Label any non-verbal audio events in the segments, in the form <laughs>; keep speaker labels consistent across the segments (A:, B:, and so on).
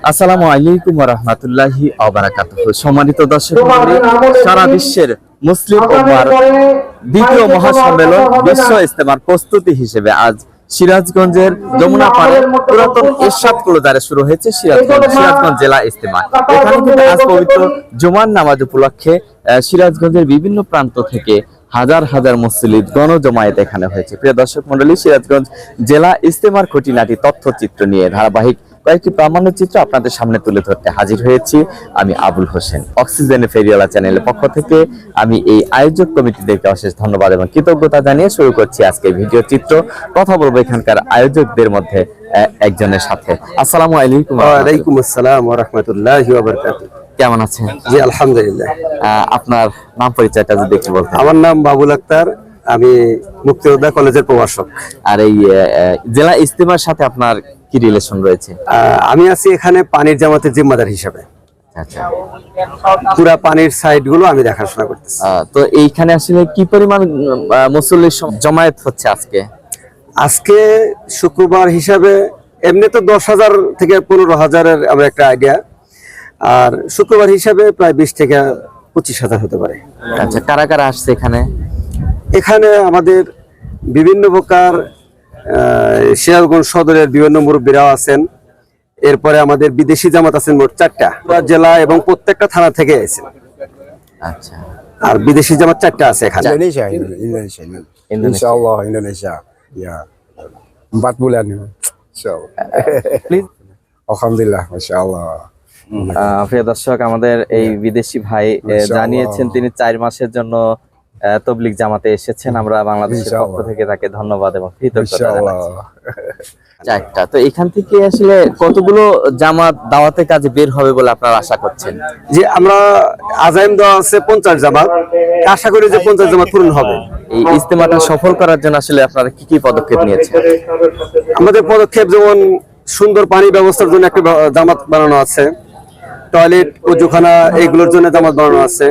A: আসসালামু আলাইকুম রহমতুল্লাহি সম্মানিত দর্শক সারা বিশ্বের মুসলিম উম্মার দ্বিতীয় মহাসম্মেলন বিশ্ব ইস্তেমার প্রস্তুতি হিসেবে আজ সিরাজগঞ্জের যমুনা পাড়ে পুরাতন এরশাদ ক্লোজারে শুরু হয়েছে সিরাজগঞ্জ সিরাজগঞ্জ জেলা ইস্তেমা এখানে কিন্তু আজ পবিত্র জুমার নামাজ উপলক্ষে সিরাজগঞ্জের বিভিন্ন প্রান্ত থেকে হাজার হাজার মুসলিদ গণজমায়েত এখানে হয়েছে। প্রিয় দর্শক মন্ডলী সিরাজগঞ্জ জেলা ইস্তেমার খুঁটিনাটি তথ্যচিত্র নিয়ে ধারাবাহিক কয়েকটি প্রামাণ্য চিত্র আপনাদের সামনে তুলে ধরতে হাজির হয়েছি। আমি আবুল হোসেন অক্সিজেন ফেরিওয়ালা চ্যানেলের পক্ষ থেকে আমি এই আয়োজক কমিটিদেরকে অশেষ ধন্যবাদ এবং কৃতজ্ঞতা জানিয়ে শুরু করছি আজকে ভিডিও চিত্র। কথা বলব এখানকার আয়োজকদের মধ্যে একজনের সাথে। আসসালামু আলাইকুম।
B: ওয়ালাইকুম আসসালাম ওয়া রাহমাতুল্লাহি ওয়া বারাকাতুহু।
A: কেমন আছেন?
B: জি আলহামদুলিল্লাহ।
A: আপনার নাম পরিচয়টা যদি একটু বলতেন।
B: আমার নাম বাবুল আক্তার আমি মুক্তিযোদ্ধা কলেজের প্রভাষক।
A: আর এই জেলা ইস্তেমার সাথে আপনার কি রিলেশন রয়েছে?
B: আমি আছি এখানে পানির জামাতের জিম্মাদার হিসাবে।
A: আচ্ছা।
B: পুরা পানির সাইডগুলো আমি দেখাশোনা করতেছি।
A: তো এইখানে আসলে কি পরিমাণ মুসল্লির জমায়েত হচ্ছে আজকে?
B: আজকে শুক্রবার হিসাবে এমনি তো দশ হাজার থেকে পনেরো হাজারের আমার একটা আইডিয়া আর শুক্রবার হিসাবে প্রায় বিশ থেকে পঁচিশ হাজার হতে পারে।
A: আচ্ছা কারা কারা আসছে এখানে?
B: এখানে আমাদের বিভিন্ন প্রকার সিরাজগঞ্জ সদরের বিভিন্ন মুরব্বীরাও আছেন। এরপরে আমাদের বিদেশি জামাত আছেন মোট চারটা। জেলা এবং প্রত্যেকটা থানা থেকে আছেন।
A: আচ্ছা।
B: আর বিদেশি জামাত চারটা আছে এখানে।
C: empat bulan. Allah.
A: Please
C: Alhamdulillah, Masya Allah.
A: প্রিয় দর্শক আমাদের এই বিদেশি ভাই জানিয়েছেন তিনি চার মাসের জন্য আহ, তবলিগ জামাতে এসেছেন। আমরা বাংলাদেশের পক্ষ থেকে তাকে ধন্যবাদ এবং কৃতজ্ঞতা. চারটা <laughs> তো এখান থেকে আসলে কতগুলো জামাত দাওয়াতের কাজে বের হবে বলে আপনারা আশা করছেন?
B: যে আমরা আজাইম দেওয়া আছে পঞ্চাশ জামাত। আশা করি যে পঞ্চাশ জামাত পূরণ হবে।
A: এই ইজতেমাটা সফল করার জন্য আসলে আপনারা কি কি পদক্ষেপ নিয়েছেন?
B: আমাদের পদক্ষেপ যেমন সুন্দর পানি ব্যবস্থার জন্য একটা জামাত বানানো আছে। টয়লেট উজুখানা এইগুলোর জন্য জামাত বানানো আছে।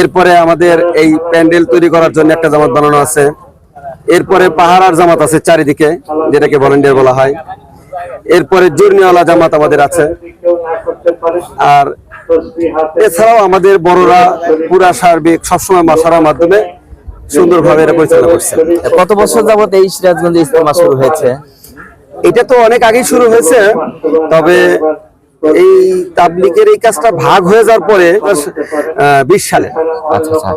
B: এরপরে আমাদের এই প্যান্ডেল তৈরি করার জন্য একটা জামাত বানানো আছে। এরপরে পাহাড়ার জামাত আছে চারিদিকে যেটাকে ভলেন্টিয়ার বলা হয়। এরপরে জুর্নিওয়ালা জামাত আমাদের আছে। আর এছাড়াও আমাদের বড়রা পুরা সার্বিক সবসময় মাসারার মাধ্যমে সুন্দরভাবে এটা পরিচালনা করছে।
A: কত বছর যাবত এই সিরাজগঞ্জে ইজতেমা শুরু হয়েছে?
B: এটা তো অনেক আগেই শুরু হয়েছে তবে এই তাবলিকের এই কাজটা ভাগ হয়ে যাওয়ার পরে বিশ সালে।
A: আচ্ছা আচ্ছা।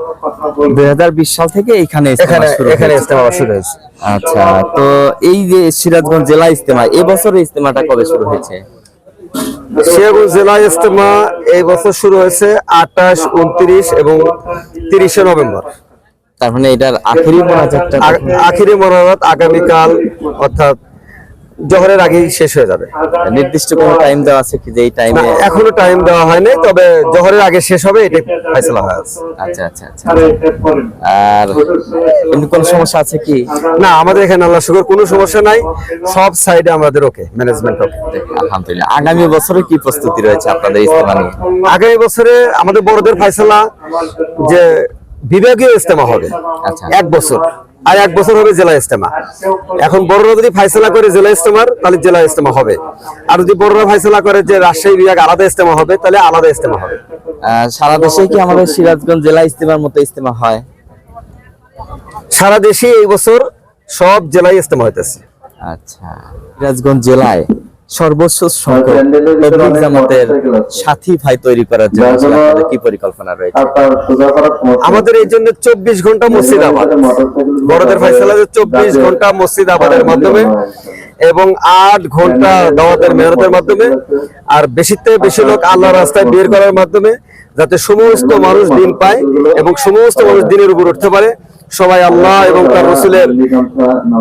A: দুই হাজার বিশ সাল থেকে এখানে ইজতেমা
B: এখানে
A: শুরু
B: ইস্তেমা শুরু হয়েছে।
A: আচ্ছা তো এই যে সিরাজগঞ্জ জেলা ইজতেমা এবছর ইজতেমাটা কবে শুরু হয়েছে?
B: সিরাজগঞ্জ জেলা ইস্তেমা এই বছর শুরু হয়েছে আঠাশ উনত্রিশ এবং তিরিশে নভেম্বর।
A: তার মানে এটার আখেরি মোনাজাতটা
B: আখিরি মনোরথ আগামীকাল অর্থাৎ জহরের আগেই শেষ হয়ে যাবে।
A: নির্দিষ্ট কোনো টাইম দেওয়া আছে কি যে এই টাইমে
B: এখনও টাইম দেওয়া হয়নি তবে জহরের আগে শেষ হবে এটা ফয়সলা হয়ে আছে।
A: আচ্ছা আচ্ছা আচ্ছা। আর এমনি কোনো সমস্যা আছে কি?
B: না আমাদের এখানে আল্লাহ শুকর কোনো সমস্যা নাই। সব সাইডে আমাদের ওকে ম্যানেজমেন্ট ওকে
A: আলহামদুলিল্লাহ। আগামী বছরে কি প্রস্তুতি রয়েছে আপনাদের ইজতেমা নিয়ে?
B: আগামী বছরে আমাদের বড়দের ফাইসলা যে বিভাগীয় ইস্তেমা হবে
A: আচ্ছা।
B: এক বছর। আর এক বছর হবে জেলা ইস্তেমা এখন বড়রা যদি ফাইসলা করে জেলা ইস্তেমার তাহলে জেলা ইস্তেমা হবে। আর যদি বড়রা ফাইসলা করে যে রাজশাহী বিভাগ আলাদা ইস্তেমা হবে তাহলে আলাদা ইস্তেমা হবে।
A: সারা দেশে কি আমাদের সিরাজগঞ্জ জেলা ইস্তেমার মতো ইস্তেমা হয়?
B: সারা দেশে এই বছর সব জেলায় ইস্তেমা হইতেছে।
A: আচ্ছা সিরাজগঞ্জ জেলায়? সর্বোচ্চ সংখ্যক তবলিগ জামাতের সাথী ভাই তৈরি করার জন্য আপনাদের কি পরিকল্পনা রয়েছে?
B: আমাদের এই জন্য চব্বিশ ঘণ্টা মসজিদ আবাদ বড়দের চব্বিশ ঘণ্টা মসজিদ আবাদের মাধ্যমে এবং আট ঘণ্টা দাওয়াতের মেহনতের মাধ্যমে আর বেশিতে বেশি লোক আল্লাহ রাস্তায় বের করার মাধ্যমে যাতে সমস্ত মানুষ দিন পায় এবং সমস্ত মানুষ দিনের উপর উঠতে পারে। সবাই আল্লাহ এবং তার রসুলের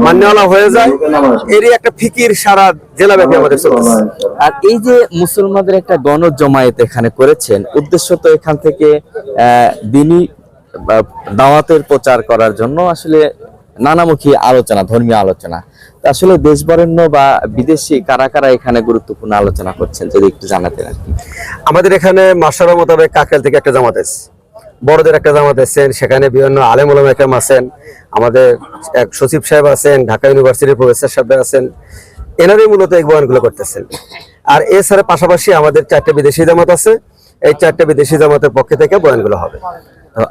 B: মান্যওয়ালা হয়ে যায়। এরই একটা ফিকির সারা জেলাব্যাপী আমাদের চলতেছে।
A: আর এই যে মুসলমানদের একটা গণ জমায়েত এখানে করেছেন উদ্দেশ্য তো এখান থেকে আহ, দিনী দাওয়াতের প্রচার করার জন্য আসলে নানামুখী আলোচনা ধর্মীয় আলোচনা। আসলে দেশ বরেণ্য বা বিদেশি কারা কারা এখানে গুরুত্বপূর্ণ আলোচনা করছেন যদি একটু জানাতেন আর কি।
B: আমাদের এখানে মাসারা মোতাবেক কাকেল থেকে একটা জামাত আছে বড়দের একটা জামাত আছেন সেখানে বিভিন্ন আলেম ওলামা একরাম আছেন আমাদের এক সচিব সাহেব আছেন ঢাকা ইউনিভার্সিটির প্রফেসর সাহেব আছেন এনারাই মূলত এই বয়ানগুলো করতেছেন আর এছাড়া পাশাপাশি আমাদের চারটে বিদেশি জামাত আছে এই চারটে বিদেশি জামাতের পক্ষে থেকে বয়ানগুলো হবে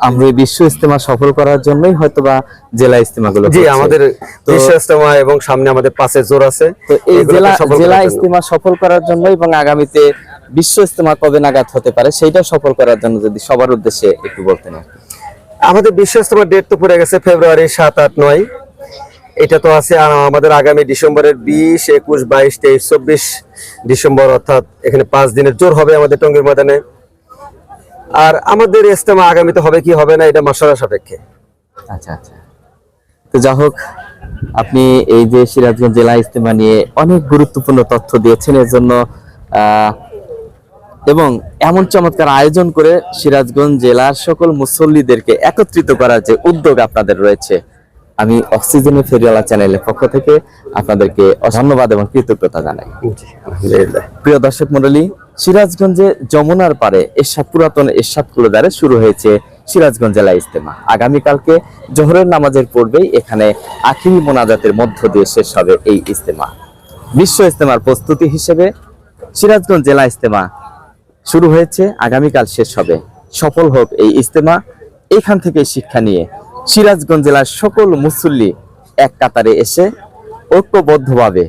A: আমরা এই বিশ্ব ইস্তেমা সফল করার জন্যই হয়তোবা জেলা ইস্তেমাগুলো
B: জি। আমাদের বিশ্ব ইজতেমা এবং সামনে আমাদের পাশে জোর আছে
A: তো এই জেলা জেলা। ইস্তেমা সফল করার জন্য এবং আগামীতে বিশ্ব ইস্তেমা কবে নাগাদ হতে পারে সেইটা সফল করার জন্য যদি সবার উদ্দেশ্যে একটু বলতেন আর
B: আমাদের বিশ্ব ইজতেমার ডেট তো পড়ে গেছে ফেব্রুয়ারি সাত আট নয়। এটা তো আছে আমাদের আগামী ডিসেম্বরের বিশ একুশ বাইশ তেইশ চব্বিশ ডিসেম্বর অর্থাৎ এখানে পাঁচ দিনের জোর হবে আমাদের টঙ্গীর ময়দানে। আর আমাদের ইজতেমা আগামীতে হবে কি হবে না এটা মাসারা সাপেক্ষে।
A: আচ্ছা আচ্ছা। তো যা হোক আপনি এই যে সিরাজগঞ্জ জেলা ইস্তেমা নিয়ে অনেক গুরুত্বপূর্ণ তথ্য দিয়েছেন এর জন্য আহ, এবং এমন চমৎকার আয়োজন করে সিরাজগঞ্জ জেলার সকল মুসল্লিদেরকে একত্রিত করার যে উদ্যোগ আপনাদের রয়েছে আমি অক্সিজেনে ফেরিওয়ালা চ্যানেলের পক্ষ থেকে আপনাদেরকে ধন্যবাদ এবং কৃতজ্ঞতা জানাই। প্রিয় দর্শক মন্ডলী সিরাজগঞ্জে যমুনার পারে এরশাদ পুরাতন এরশাদ কুলদারে শুরু হয়েছে সিরাজগঞ্জ জেলা ইস্তেমা আগামীকালকে জোহরের নামাজের পূর্বেই এখানে আখিরি মোনাজাতের মধ্য দিয়ে শেষ হবে এই ইস্তেমা বিশ্ব ইস্তেমার প্রস্তুতি হিসেবে সিরাজগঞ্জ জেলা ইস্তেমা শুরু হয়েছে, আগামীকাল শেষ হবে। সফল হোক এই ইজতেমা, এখান থেকে শিক্ষা নিয়ে সিরাজগঞ্জ জেলার সকল মুসল্লি এক কাতারে এসে ঐক্যবদ্ধভাবে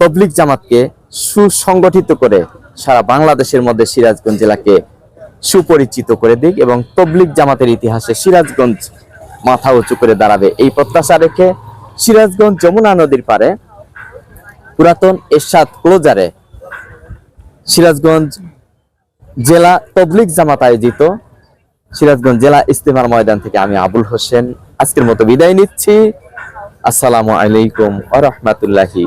A: তবলিক জামাতকে সুসংগঠিত করে সারা বাংলাদেশের মধ্যে সিরাজগঞ্জ জেলাকে সুপরিচিত করে দিক এবং তবলিক জামাতের ইতিহাসে সিরাজগঞ্জ মাথা উঁচু করে দাঁড়াবে এই প্রত্যাশা রেখে সিরাজগঞ্জ যমুনা নদীর পারে পুরাতন এরশাদ ক্লোজারে সিরাজগঞ্জ জেলা তবলিক জামাত আয়োজিত সিরাজগঞ্জ জেলা ইস্তেমার ময়দান থেকে আমি আবুল হোসেন। আজকের মতো বিদায় নিচ্ছি। আসসালামু আলাইকুম আ রহমতুল্লাহি